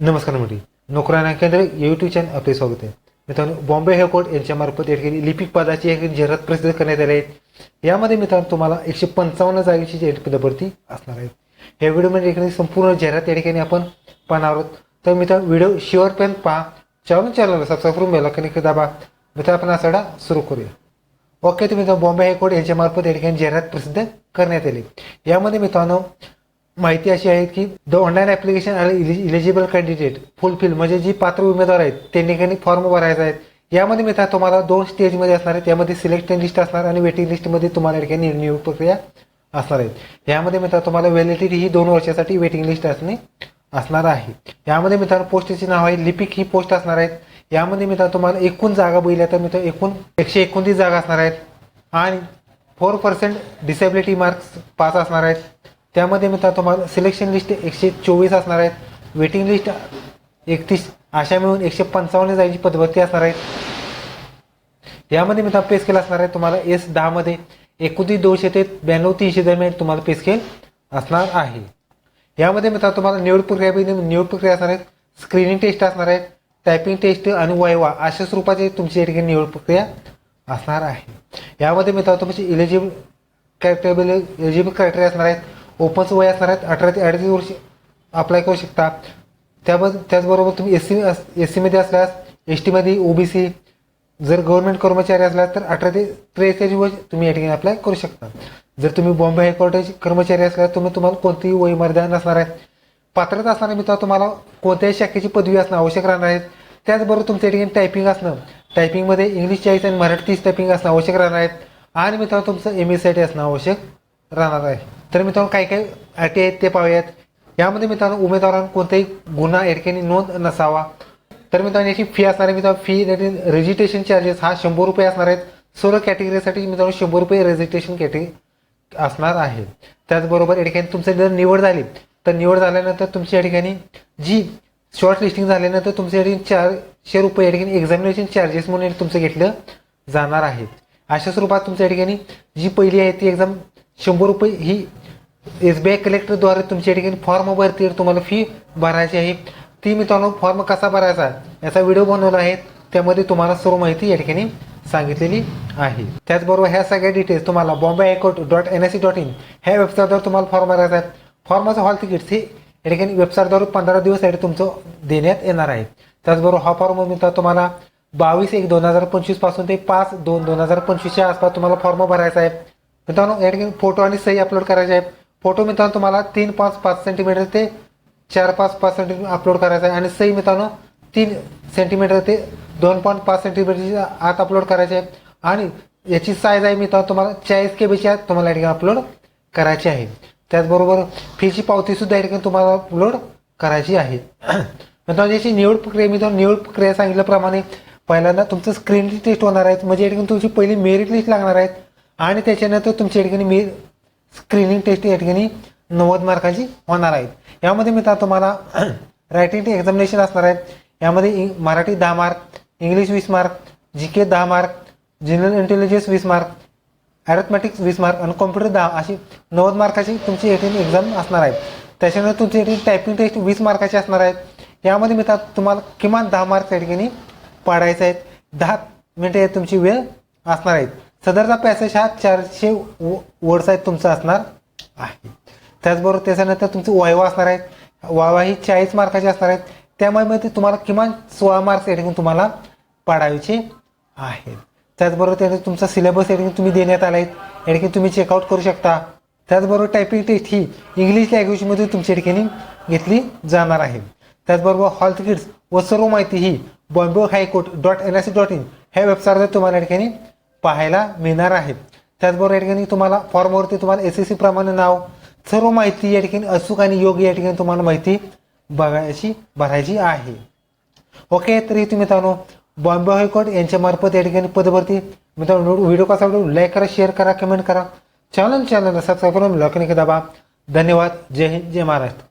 नमस्कार मंडळी. नोकरांना केंद्र यूट्यूब चॅनल आपले स्वागत आहे. मित्रांनो बॉम्बे हायकोर्ट यांच्यामार्फत या ठिकाणी लिपिक पदाची एक जाहिरात प्रसिद्ध करण्यात आली आहे. यामध्ये मित्रांनो तुम्हाला एकशे पंचावन्न जागेची जी पदभरती असणार आहे. ह्या व्हिडिओमध्ये या ठिकाणी संपूर्ण जाहिरात या ठिकाणी आपण पाहणार आहोत. तर मित्रांनो व्हिडिओ शेवटपर्यंत पहा. चॅनल चॅनलला सबस्क्राईब करून बेल कनेक्ट दाबा. मित्र आपण हा सडा सुरू करूया. ओके तुम्ही मित्रांनो बॉम्बे हायकोर्ट यांच्यामार्फत या ठिकाणी जाहिरात प्रसिद्ध करण्यात आली. यामध्ये मित्रांनो माहिती अशी आहे की the online application eligible candidate fulfil म्हणजे जी पात्र उमेदवार आहेत त्यांनी काही फॉर्म भरायचा आहेत. यामध्ये मित्र तुम्हाला दोन स्टेजमध्ये असणार आहेत. त्यामध्ये सिलेक्शन लिस्ट असणार आणि वेटिंग लिस्टमध्ये तुम्हाला या ठिकाणी निवड प्रक्रिया असणार आहेत. यामध्ये मित्र तुम्हाला व्हॅलिडिटी ही दोन वर्षासाठी वेटिंग लिस्ट असणे असणार आहे. यामध्ये मित्रांनो पोस्टचे नाव आहे लिपिक ही पोस्ट असणार आहेत. यामध्ये मित्र तुम्हाला एकूण जागा बघितल्या तर मित्र एकूण एकशे एकोणतीस जागा असणार आहेत. आणि four percent disability marks pass असणार आहेत. त्यामध्ये मित्र तुम्हाला सिलेक्शन लिस्ट एकशे चोवीस असणार आहेत. वेटिंग लिस्ट एकतीस. अशा मिळून एकशे पंचावन्न जायची पदभरती असणार आहेत. यामध्ये मित्र पे स्केल असणार आहे. तुम्हाला एस दहामध्ये एकोणतीस दोनशे ते ब्याण्णव तीनशे दरम्यान तुम्हाला पे स्केल असणार आहे. यामध्ये मित्र तुम्हाला निवड प्रक्रिया निवड प्रक्रिया असणार आहेत स्क्रीनिंग टेस्ट असणार आहेत टायपिंग टेस्ट आणि वैवा अशा स्वरूपाची तुमची या ठिकाणी निवड प्रक्रिया असणार आहे. यामध्ये मित्र तुमची इलिजिबल कॅरेक्टर एलिजिबल क्रायटेरिया असणार आहेत. ओपनचं वय असणार आहेत अठरा ते अडतीस वर्ष. अप्लाय करू शकता. त्याबद त्याचबरोबर तुम्ही एस सी एस सीमध्ये असल्यास एस टीमध्ये ओबीसी जर गव्हर्नमेंट कर्मचारी असल्यास तर अठरा ते त्रेचाळीस वर्ष तुम्ही या ठिकाणी अप्लाय करू शकता. जर तुम्ही बॉम्बे हायकोर्टाचे कर्मचारी असल्यास तुम्ही तुम्हाला कोणतीही वयमर्यादा नसणार आहेत. पात्रता असणाऱ्या मित्र तुम्हाला कोणत्याही शाखेची पदवी असणं आवश्यक राहणार आहेत त्याचबरोबर तुमच्या ठिकाणी टायपिंग असणं टायपिंगमध्ये इंग्लिश चाळीस आणि मराठी तीस टायपिंग असणं आवश्यक राहणार आहेत आणि मित्रांनो तुमचं एम एस सी टी असणं आवश्यक राहणार आहे तर मित्रांनो काही काही अटी आहेत ते पाहूयात. यामध्ये मित्रांनो उमेदवारांना कोणताही गुन्हा या ठिकाणी नोंद नसावा. तर मित्रांनो याची फी असणार आहे मित्रांनो फी रजिस्ट्रेशन चार्जेस हा शंभर रुपये असणार आहेत. सर्व कॅटेगरीसाठी मित्रांनो शंभर रुपये रजिस्ट्रेशन कॅटेगरी असणार आहे. त्याचबरोबर या ठिकाणी तुमचं जर निवड झाली तर निवड झाल्यानंतर तुमची या ठिकाणी जी शॉर्ट लिस्टिंग झाल्यानंतर तुमच्या या ठिकाणी चारशे रुपये या ठिकाणी एक्झामिनेशन चार्जेस म्हणून तुमचं घेतलं जाणार आहे. अशा स्वरूपात तुमच्या या ठिकाणी जी पहिली आहे ती एक्झाम शंभर रुपये ही एस बी आय कलेक्टरद्वारे तुमच्या ठिकाणी फॉर्म भरती तुम्हाला फी भरायची आहे. ती मित्रांनो फॉर्म कसा भरायचा याचा व्हिडिओ बनवला आहे. त्यामध्ये तुम्हाला सर्व माहिती या ठिकाणी सांगितलेली आहे. त्याचबरोबर ह्या सगळ्या डिटेल्स तुम्हाला Bombay high court dot N S C dot in ह्या वेबसाईटद्वारे तुम्हाला फॉर्म भरायचा आहे. फॉर्माचं हॉल तिकीट्स हे या ठिकाणी वेबसाईटद्वारे पंधरा दिवससाठी तुमचं देण्यात येणार आहे. त्याचबरोबर हा फॉर्म मिळतात तुम्हाला बावीस एक दोन हजार पंचवीसपासून ते पाच दोन दोन हजार पंचवीसच्या आसपास तुम्हाला फॉर्म भरायचा आहे. मित्रांनो या ठिकाणी फोटो आणि सही अपलोड करायचे आहे फोटो मित्रांनो तुम्हाला तीन पाच पाच सेंटीमीटर ते चार पाच पाच सेंटीमीटर अपलोड करायचा आहे. आणि सही मित्रांनो तीन सेंटीमीटर ते दोन पॉईंट पाच सेंटीमीटरच्या आत अपलोड करायचे आहे आणि याची साईज आहे मित्रांनो तुम्हाला चाळीस के बीची आत तुम्हाला या ठिकाणी अपलोड करायची आहे. त्याचबरोबर फीची पावतीसुद्धा या ठिकाणी तुम्हाला अपलोड करायची आहे. मित्रांनो याची निवड प्रक्रिया मित्रांनो निवड प्रक्रिया सांगितल्याप्रमाणे पहिल्यांदा तुमचं स्क्रीन टेस्ट होणार आहे. म्हणजे या ठिकाणी तुमची पहिली मेरिट लिस्ट लागणार आहेत आणि त्याच्यानंतर तुमच्या ठिकाणी मी स्क्रीनिंग टेस्ट या ठिकाणी नव्वद मार्काची होणार आहेत. यामध्ये मित्र तुम्हाला रायटिंग एक्झामिनेशन असणार आहेत. यामध्ये मराठी दहा मार्क इंग्लिश वीस मार्क जी के दहा मार्क जनरल इंटेलिजन्स वीस मार्क ॲरोथमॅटिक्स वीस मार्क आणि कॉम्प्युटर दहा अशी नव्वद मार्काची तुमची एटीन एक्झाम असणार आहेत. त्याच्यानंतर तुमची एटीन टायपिंग टेस्ट वीस मार्काची असणार आहेत. यामध्ये मित्रांनो तुम्हाला किमान दहा मार्क त्या ठिकाणी पाडायचे आहेत. दहा मिनटे तुमची वेळ असणार आहेत. सदरचा पॅसेज हा चारशे वर्ड्स आहेत तुमचा असणार आहे. त्याचबरोबर त्याच्यानंतर तुमचं वायवा असणार आहेत. वायवा ही चाळीस मार्काची असणार आहेत. त्यामुळे ते तुम्हाला किमान सोळा मार्क्स या ठिकाणी तुम्हाला पाडायचे आहेत. त्याचबरोबर त्याने तुमचा सिलेबस एडिंग तुम्ही देण्यात आला आहे या ठिकाणी तुम्ही चेकआउट करू शकता. त्याचबरोबर टायपिंग टेस्ट ही इंग्लिश लँग्वेजमध्ये तुमच्या ठिकाणी घेतली जाणार आहे. त्याचबरोबर हॉल तिकीट्स व सर्व माहिती ही Bombay high court dot N I C dot in ह्या वेबसाईटवर तुम्हाला या ठिकाणी पाहायला मिळणार आहे. त्याचबरोबर या ठिकाणी तुम्हाला फॉर्मवरती तुम्हाला एस एस सी प्रमाणे नाव सर्व माहिती या ठिकाणी अचूक आणि योग्य या ठिकाणी तुम्हाला माहिती बघायची भरायची आहे. ओके तरी तुम्ही मित्रांनो बॉम्बे हायकोर्ट यांच्यामार्फत या ठिकाणी पदभरती मित्रांनो व्हिडिओ कसा वाटतो लाईक करा शेअर करा कमेंट करा. चॅनल चॅनलला सबस्क्राईब करून लॉकनिक दाबा. धन्यवाद. जय हिंद जय महाराष्ट्र.